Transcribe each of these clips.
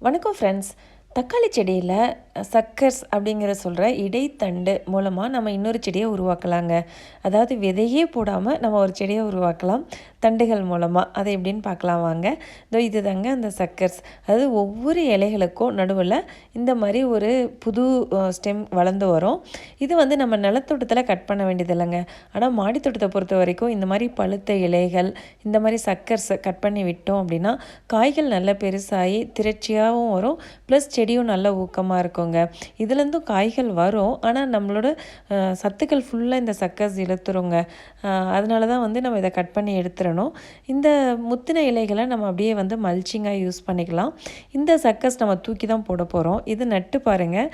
வணக்கம் ஃப்ரெண்ட்ஸ் தக்காளி செடியில் சக்கர்ஸ் அப்படிங்கிற சொல்கிற இடைத்தண்டு மூலமாக நம்ம இன்னொரு செடியை உருவாக்கலாங்க. அதாவது விதையே போடாமல் நம்ம ஒரு செடியை உருவாக்கலாம். தண்டுகள் மூலமாக அதை எப்படின்னு பார்க்கலாம் வாங்க. இதோ இது தாங்க அந்த சக்கர்ஸ். அதாவது ஒவ்வொரு இலைகளுக்கும் நடுவில் இந்த மாதிரி ஒரு புது ஸ்டெம் வளர்ந்து வரும். இது வந்து நம்ம நிலத்தோட்டத்தில் கட் பண்ண வேண்டியதில்லைங்க. ஆனால் மாடித்தோட்டத்தை பொறுத்த வரைக்கும் இந்த மாதிரி பழுத்த இலைகள் இந்த மாதிரி சக்கர்ஸை கட் பண்ணி விட்டோம் அப்படின்னா காய்கள் நல்லா பெருசாகி திரட்சியாகவும் வரும். ப்ளஸ் செடியும் நல்ல ஊக்கமாக இருக்குங்க. இதுலேருந்தும் காய்கள் வரும். ஆனால் நம்மளோட சத்துக்கள் ஃபுல்லாக இந்த சக்கஸ் இழுத்துருங்க. அதனால தான் வந்து நம்ம இதை கட் பண்ணி எடுத்துடணும். இந்த முத்தின இலைகளை நம்ம அப்படியே வந்து மல்ச்சிங்காக யூஸ் பண்ணிக்கலாம். இந்த சக்கஸ் நம்ம தூக்கி தான் போட போகிறோம் இது நட்டு பாருங்கள்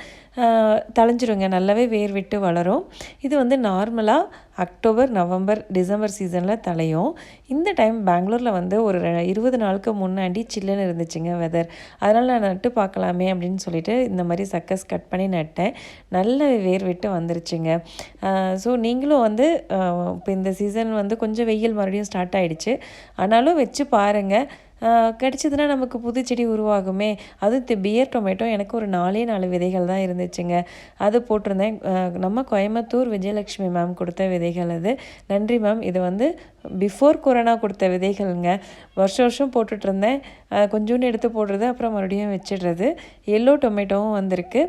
தளைஞ்சிருங்க நல்லாவே வேர் விட்டு வளரும். இது வந்து நார்மலாக அக்டோபர் நவம்பர் டிசம்பர் சீசனில் தலையும் இந்த டைம் பெங்களூரில் வந்து ஒரு இருபது நாளுக்கு முன்னாடி சில்லுன்னு இருந்துச்சுங்க வெதர் அதனால் நான் நட்டு பார்க்கலாமே அப்படின்னு சொல்லிட்டு இந்த மாதிரி சக்கஸ் கட் பண்ணி நட்டேன். நல்ல வேர் விட்டு வந்துருச்சுங்க. ஸோ நீங்களும் வந்து இப்போ இந்த சீசன் வந்து கொஞ்சம் வெயில் மறுபடியும் ஸ்டார்ட் ஆகிடுச்சு ஆனாலும் வச்சு பாருங்கள் கிடச்சிதுன்னா நமக்கு புது செடி உருவாகுமே. அதுவும் இந்த பியர் டொமேட்டோ எனக்கு ஒரு நாலே நாலு விதைகள் தான் இருந்துச்சுங்க. அது போட்டிருந்தேன். நம்ம கோயம்புத்தூர் விஜயலட்சுமி மேம் கொடுத்த விதைகள் அது. நன்றி மேம் இது வந்து பிஃபோர் கொரோனா கொடுத்த விதைகள்ங்க வருஷம் வருஷம் போட்டுட்ருந்தேன். கொஞ்சோண்டு எடுத்து போடுறது அப்புறம் மறுபடியும் வச்சிடுறது. எல்லோ டொமேட்டோவும் வந்திருக்கு.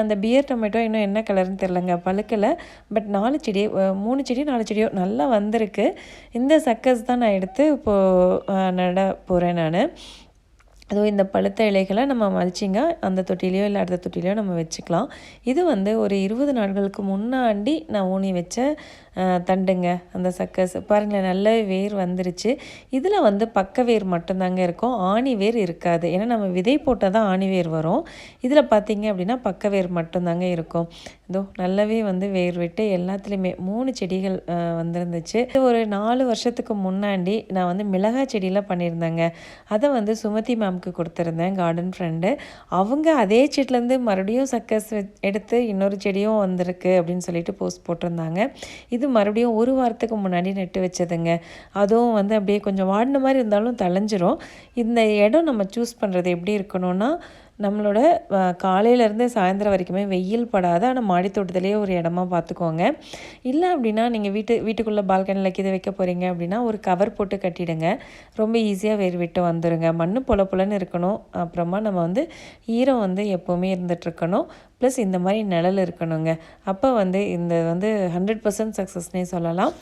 அந்த பியர் டொமேட்டோ இன்னும் என்ன கலர்னு தெரிலங்க பழுக்கலை. பட் நாலு செடி மூணு செடி நாலு செடியோ நல்லா வந்திருக்கு. இந்த சக்கஸ் தான் நான் எடுத்து இப்போது நட போகிறேன் நான். அதுவும் இந்த பழுத்த இலைகளை நம்ம மல்ச்சிங்காக அந்த தொட்டிலையோ இல்லை அடுத்த தொட்டிலையோ நம்ம வச்சுக்கலாம். இது வந்து ஒரு இருபது நாட்களுக்கு முன்னாடி நான் ஊனி வச்ச தண்டுங்க. அந்த சக்கஸ் பாருங்களேன் நல்ல வேர் வந்துருச்சு. இதில் வந்து பக்க வேர் மட்டும்தாங்க இருக்கும். ஆணி வேர் இருக்காது. ஏன்னா நம்ம விதை போட்டால் தான் ஆணி வேர் வரும். இதில் பார்த்தீங்க அப்படின்னா பக்க வேர் மட்டும்தாங்க இருக்கும். இதோ நல்லாவே வந்து வேர் விட்டு எல்லாத்துலேயுமே மூணு செடிகள் வந்துருந்துச்சு வந்திருந்துச்சு. இது ஒரு நாலு வருஷத்துக்கு முன்னாடி நான் வந்து மிளகாய் செடியெலாம் பண்ணியிருந்தேங்க. அதை வந்து சுமதி நமக்கு கொடுத்துருந்தேன் கார்டன் ஃப்ரெண்டு அவங்க அதே செடியிலேருந்து மறுபடியும் சக்கஸ் எடுத்து இன்னொரு செடியும் வந்திருக்கு அப்படின்னு சொல்லிட்டு போஸ்ட் போட்டிருந்தாங்க. இது மறுபடியும் ஒரு வாரத்துக்கு முன்னாடி நட்டு வச்சதுங்க. அதுவும் வந்து அப்படியே கொஞ்சம் வாடின மாதிரி இருந்தாலும் தளைஞ்சிரும். இந்த இடம் நம்ம சூஸ் பண்ணுறது எப்படி இருக்கணும்னா நம்மளோட காலையிலேருந்து சாயந்தரம் வரைக்குமே வெயில் படாத ஆனால் மாடி தோட்டத்திலேயே ஒரு இடமா பார்த்துக்கோங்க இல்லை அப்படின்னா நீங்கள் வீட்டு வீட்டுக்குள்ளே பால்கனியில் இதை வைக்க போகிறீங்க அப்படின்னா ஒரு கவர் போட்டு கட்டிடுங்க. ரொம்ப ஈஸியாக வேர் விட்டு வந்துடுங்க மண் பொல பொலன்னு இருக்கணும். அப்புறமா நம்ம வந்து ஈரம் வந்து எப்போவுமே இருந்துகிட்ருக்கணும் ப்ளஸ் இந்த மாதிரி நிழல் இருக்கணுங்க. அப்போ வந்து இந்த வந்து ஹண்ட்ரட் பர்சன்ட் சக்ஸஸ்னே சொல்லலாம்.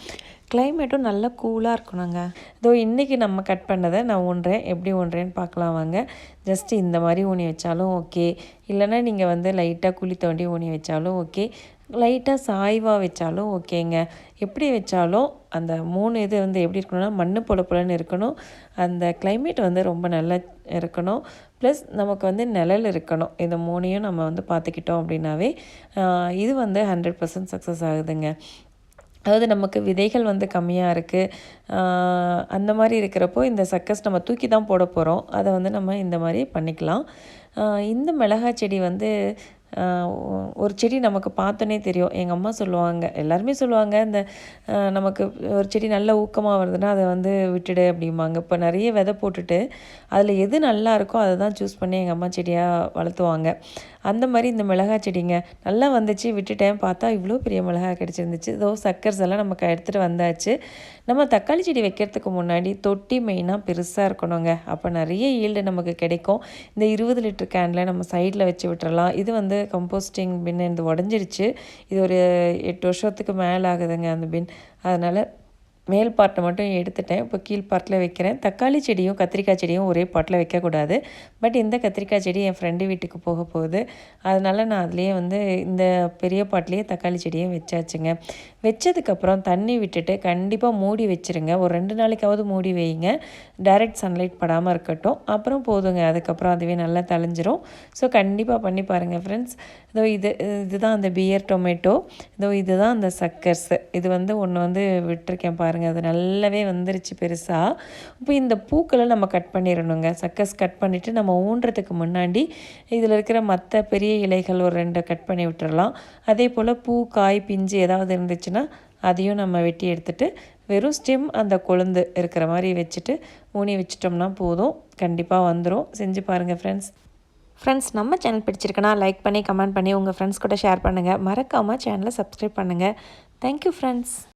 கிளைமேட்டும் நல்லா கூலாக இருக்கணுங்க. இதோ இன்றைக்கி நம்ம கட் பண்ணதை நான் ஒன்றேன் எப்படி ஒன்றேன்னு பார்க்கலாம் வாங்க. ஜஸ்ட் இந்த மாதிரி ஊனி வச்சாலும் ஓகே இல்லைன்னா நீங்கள் வந்து லைட்டாக குழி தோண்டி ஊனி வச்சாலும் ஓகே லைட்டாக சாய்வாக வச்சாலும் ஓகேங்க. எப்படி வச்சாலும் அந்த மூணு இது வந்து எப்படி இருக்கணும்னா மண் பொல பொலன்னு இருக்கணும். அந்த கிளைமேட் வந்து ரொம்ப நல்லா இருக்கணும். ப்ளஸ் நமக்கு வந்து நிழல் இருக்கணும். இந்த மூணையும் நம்ம வந்து பார்த்துக்கிட்டோம் அப்படின்னாவே இது வந்து ஹண்ட்ரட் பர்சன்ட் சக்ஸஸ் ஆகுதுங்க. அதாவது நமக்கு விதைகள் வந்து கம்மியாக இருக்குது அந்த மாதிரி இருக்கிறப்போ இந்த சக்கஸ் நம்ம தூக்கி தான் போட போகிறோம் அதை வந்து நம்ம இந்த மாதிரி பண்ணிக்கலாம். இந்த மிளகாய் செடி வந்து ஒரு செடி நமக்கு பார்த்தோன்னே தெரியும். எங்கள் அம்மா சொல்லுவாங்க எல்லாருமே சொல்லுவாங்க இந்த நமக்கு ஒரு செடி நல்ல ஊக்கமாக வருதுன்னா அதை வந்து விட்டுடு அப்படிம்பாங்க. இப்போ நிறைய விதை போட்டுட்டு அதில் எது நல்லா இருக்கோ அதை தான் சூஸ் பண்ணி எங்கள் அம்மா செடியாக வளர்த்துவாங்க. அந்த மாதிரி இந்த மிளகாய் செடிங்க நல்லா வந்துச்சு விட்டுட்டேன் பார்த்தா இவ்வளோ பெரிய மிளகாய் கிடச்சிருந்துச்சு. இதோ சக்கர்ஸ் எல்லாம் நமக்கு எடுத்துகிட்டு வந்தாச்சு. நம்ம தக்காளி செடி வைக்கிறதுக்கு முன்னாடி தொட்டி மெயினாக பெருசாக இருக்கணுங்க. அப்போ நிறைய ஈல்டு நமக்கு கிடைக்கும். இந்த இருபது லிட்டர் கேனில் நம்ம சைடில் வச்சு விட்டுறலாம். இது வந்து கம்போஸ்டிங் பின் இந்த உடஞ்சிருச்சு. இது ஒரு எட்டு வருஷத்துக்கு மேலே ஆகுதுங்க அந்த பின் அதனால் மேல் பார்ட்டை மட்டும் எடுத்துட்டேன். இப்போ கீழ் பார்ட்டில் வைக்கிறேன். தக்காளி செடியும் கத்திரிக்காய் செடியும் ஒரே பாட்டில் வைக்கக்கூடாது. பட் இந்த கத்திரிக்காய் செடி என் ஃப்ரெண்டு வீட்டுக்கு போக போகுது. அதனால் நான் அதுலேயே வந்து இந்த பெரிய பாட்டிலேயே தக்காளி செடியும் வச்சாச்சுங்க. வச்சதுக்கப்புறம் தண்ணி விட்டுட்டு கண்டிப்பாக மூடி வச்சிருங்க. ஒரு ரெண்டு நாளைக்காவது மூடி வைங்க. டைரக்ட் சன்லைட் படாமல் இருக்கட்டும். அப்புறம் போதுங்க. அதுக்கப்புறம் அதுவே நல்லா தழிஞ்சிரும் ஸோ கண்டிப்பாக பண்ணி பாருங்கள் ஃப்ரெண்ட்ஸ் இதோ இது இதுதான் அந்த பியர் டொமேட்டோ இதோ இதுதான் அந்த சக்கர்ஸ் இது வந்து ஒன்று வந்து விட்டுருக்கேன் பாருங்கள் அது நல்லாவே வந்துருச்சு பெருசாக இப்போ இந்த பூக்களை நம்ம கட் பண்ணிடணுங்க சக்கஸ் கட் பண்ணிவிட்டு நம்ம ஊன்றதுக்கு முன்னாடி இதில் இருக்கிற மற்ற பெரிய இலைகள் ஒரு ரெண்டு கட் பண்ணி விட்டுறலாம். அதே போல் பூ காய் பிஞ்சு ஏதாவது இருந்துச்சுன்னா அதையும் நம்ம வெட்டி எடுத்துட்டு வெறும் ஸ்டெம் அந்த கொழுந்து இருக்கிற மாதிரி வச்சுட்டு ஊனி வச்சிட்டோம்னா போதும். கண்டிப்பாக வந்துடும் செஞ்சு பாருங்கள் ஃப்ரெண்ட்ஸ் ஃப்ரெண்ட்ஸ் நம்ம சேனல் பிடிச்சிருக்குன்னா லைக் பண்ணி கமெண்ட் பண்ணி உங்கள் ஃப்ரெண்ட்ஸ் கூட ஷேர் பண்ணுங்கள் மறக்காமல் சேனலை சப்ஸ்கிரைப் பண்ணுங்கள் தேங்க்யூ ஃப்ரெண்ட்ஸ்